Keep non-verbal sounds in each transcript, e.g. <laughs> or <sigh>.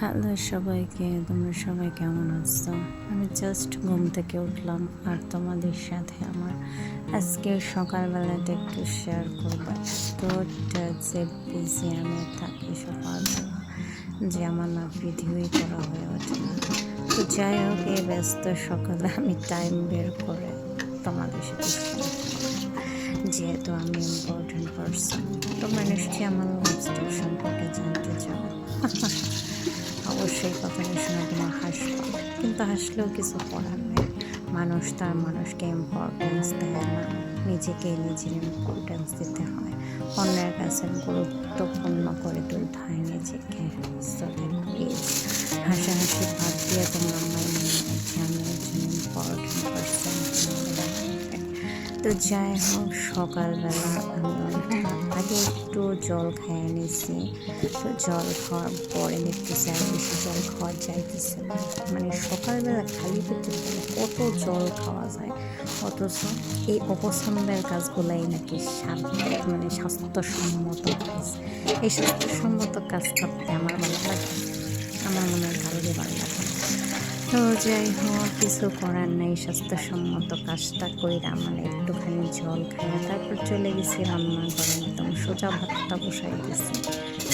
Hello সবাইকে, তোমরা সবাই কেমন আছো? আমি জাস্ট ঘুম থেকে উঠলাম আর তোমাদের সাথে আমার আজকে সকালবেলাটা একটু শেয়ার করব। এতটা যে বিজি আমি থাকি সকালবেলা, যে আমার না পৃথিবী করা হয়ে ওঠে না। তো যাই হোক, এই ব্যস্ত সকালে আমি টাইম বের করে তোমাদের সাথে যেহেতু আমি ইম্পর্টেন্ট পার্সন তোমরা নিশ্চয়ই আমার সম্পর্কে জানতে চাও। <laughs> অবশ্যই কথা শুনে তোমার হাসলো কিন্তু হাসলেও কিছু করার নেই। মানুষ তার মানুষকে ইম্পর্টেন্স দেয় না। নিজেকে নিজের ইম্পর্টেন্স দিতে হয়। অন্যের কাছে গুরুত্বপূর্ণ করে তুলতে হয় নিজেকে। হাসাহাসি ভাব দিয়ে তোমরা আমার মনে হচ্ছে আমি একজন ইম্পর্টেন্ট পার্সন তো যাই হোক সকালবেলা আমি। আগে একটু জল খেয়ে নিছি তো জল খাওয়ার পরে দেখতেছি আর বেশি জল খাওয়া যাইতেছে না মানে সকালবেলা খালি পেলে কত জল খাওয়া যায়, অথচ এই অপছন্দের কাজগুলাই নাকি মানে স্বাস্থ্যসম্মত কাজ এই স্বাস্থ্যসম্মত কাজ করতে আমার ভালো লাগে আমার মনে হয় কারোরই ভালো লাগে। তো যাই হোক কিছু করার নেই, স্বাস্থ্যসম্মত কাজটা কইরা মানে একটুখানি জল খাইয়া তারপর চলে গেছি রান্না করে একদম সোজা ভাতটা বসাই দিয়েছি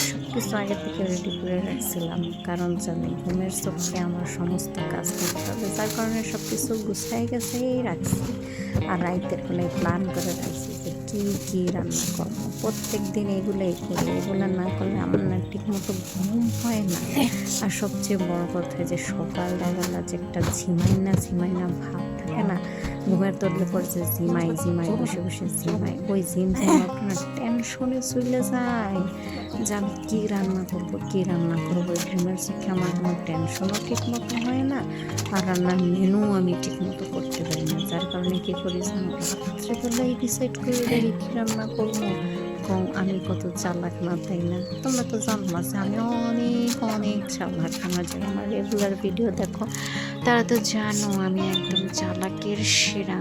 সব কিছু আগে থেকে রেডি করে রাখছিলাম, কারণ জানি ঘুমের চোখে আমার সমস্ত কাজ করতে হবে, যার কারণে সব কিছু গুছাই গেছেই রাখছি। আর রাইতের বেলায় প্ল্যান করে রাখছি কী কী রান্না করব? প্রত্যেক দিন এগুলোই করি। এগুলো না করলে আমার না ঠিক মতো ঘুম হয় না। আর সবচেয়ে বড় কথা যে সকালবেলা যে একটা ঝিমাই না ঝিমাই না ভাব থাকে না? ঘুমের তরলে পরে যে ঝিমাই ঝিমাই বসে বসে ঝিমাই। ওই জিম ঝিমাটা না টেনশনে চলে যায়। যে আমি কী রান্না করব কী রান্না করব? ওই ঘুমের চোখে আমার কোনো টেনশনও ঠিক মতো হয় না। আর রান্নার মেনু আমি ঠিক মতো করতে পারি না। যার কারণে কী করি জানো? রাত্রেবেলায় ডিসাইড করে দেখি কী রান্না করব? কম আমি কত চালাক না, তাই না? তোমরা তো জানো যে আমি অনেক অনেক চালাক। আমার যারা আমার রেগুলার ভিডিও দেখো, তারা তো জানো আমি একদম চালাকের সেরা।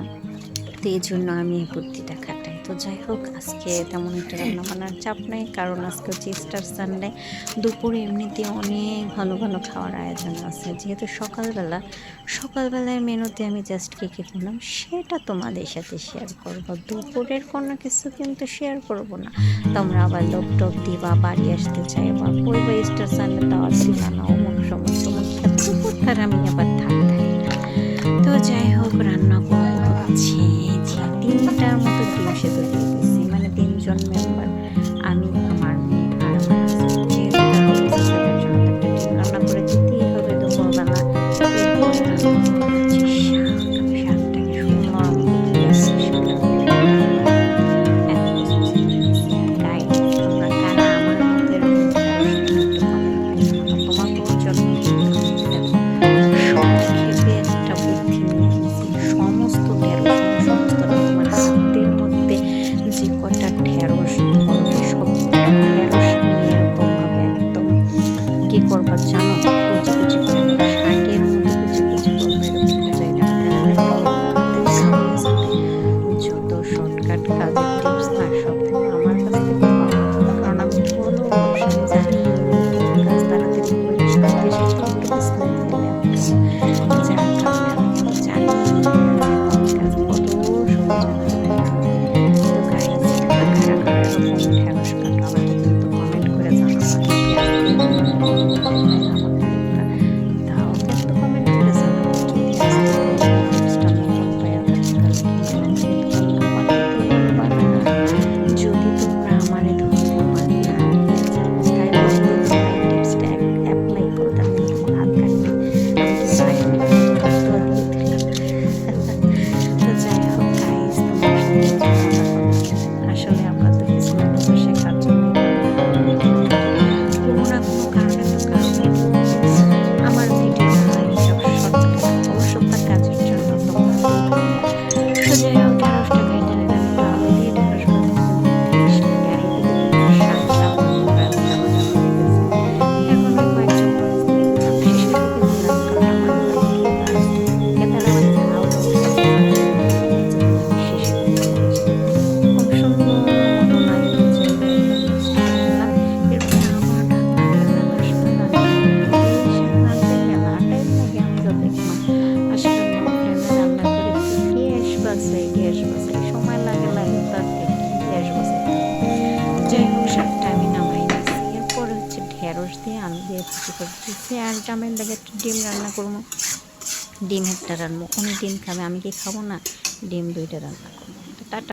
তো এই জন্য আমি এই বুদ্ধিটা খাটাই তো যাই হোক, আজকে তেমন একটা রান্না বান্নার চাপ নেই, কারণ আজকে হচ্ছে স্টার সানডে দুপুরে এমনিতে অনেক ভালো ভালো খাওয়ার আয়োজন আছে, যেহেতু সকালবেলা। সকালবেলার মেনুতে আমি জাস্ট কী কী করলাম, সেটা তোমাদের সাথে শেয়ার করব। দুপুরের কোনো কিছু কিন্তু শেয়ার করব না। তোমরা আবার লোক টোপ দিবা, বাড়ি আসতে চাইবা ওই বা স্টার সানডে দাওয়াত দিবা না, অমুক সমস্ত দুপুর তার আমি আবার থাকতে তো যাই হোক, রান্না যে তিনটার মতো ডিম সেদ্ধ দিয়ে দিচ্ছি মানে তিনজন মেম্বার আমি, আমার মেয়ে আর আমার জন্য একটা ডিম রান্না করে দিতেই হবে দুপুরবেলা দিয়ে আলু দিয়ে ভাজি করে দিয়েছি। আর জামের লাগে একটু ডিম রান্না করব। ডিম একটা রান্না, উনি ডিম খাবে, আমি কি খাব না? ডিম দুইটা রান্না করব। টাটা।